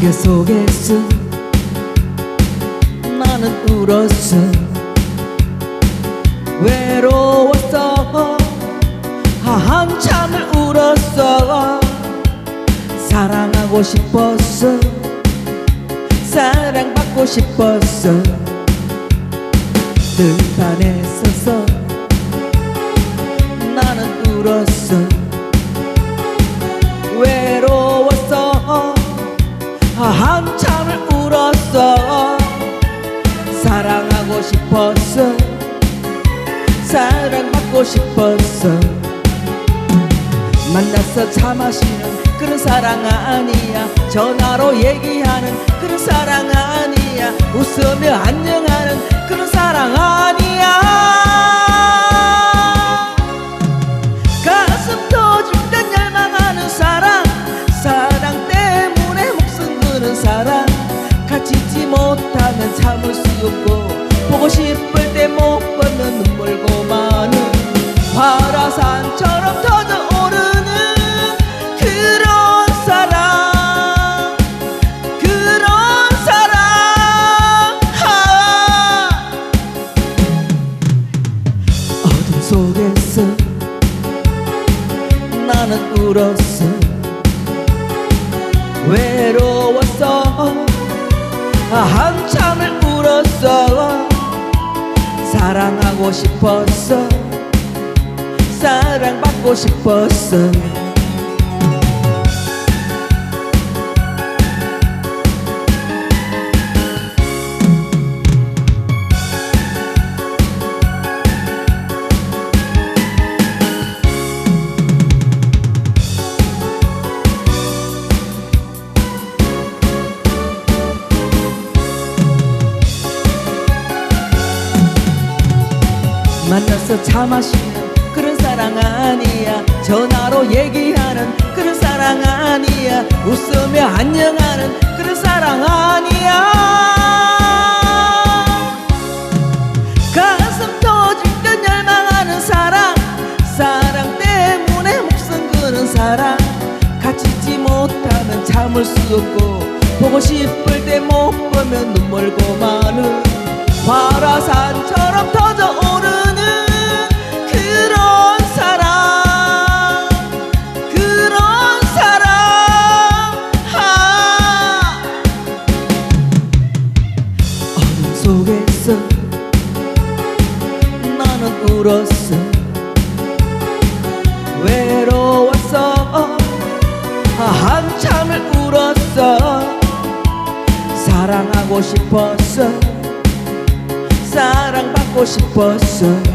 안개 속에서 나는 울었어. 외로웠어. 아, 한참을 울었어. 사랑하고 싶었어. 사랑받고 싶었어. 들판에 사랑하고 싶었어. 사랑받고 싶었어. 만나서 차 마시는 그런 사랑 아니야. 전화로 얘기하는 그런 사랑 아니야. 웃으며 안녕하는 그런 사랑 아니야. 가슴 터질 땐 열망하는 사랑. 사랑 때문에 목숨 드는 사랑. 같이 있지 못하면 참을 수 없고 보고 싶을 때못 보면 눈물 고 마는 화라산처럼 터져오르는 그런 사랑 그런 사랑. 아. 어둠 속에서 나는 울었어. 외로웠어. 아, 한참을 울었어 사랑하고 싶었어. 사랑받고 싶었어 만나서 차 마시는 그런 사랑 아니야. 전화로 얘기하는 그런 사랑 아니야. 웃으며 안녕하는 그런 사랑 아니야. 가슴 터질 듯 열망하는 사랑 사랑 때문에 목숨 그는 사랑. 같이 있지 못하면 참을 수 없고 보고 싶을 때 못 보면 눈물 고 마는 화라산처럼 속에서 나는 울었어 외로웠어 아, 한참을 울었어. 사랑하고 싶었어. 사랑받고 싶었어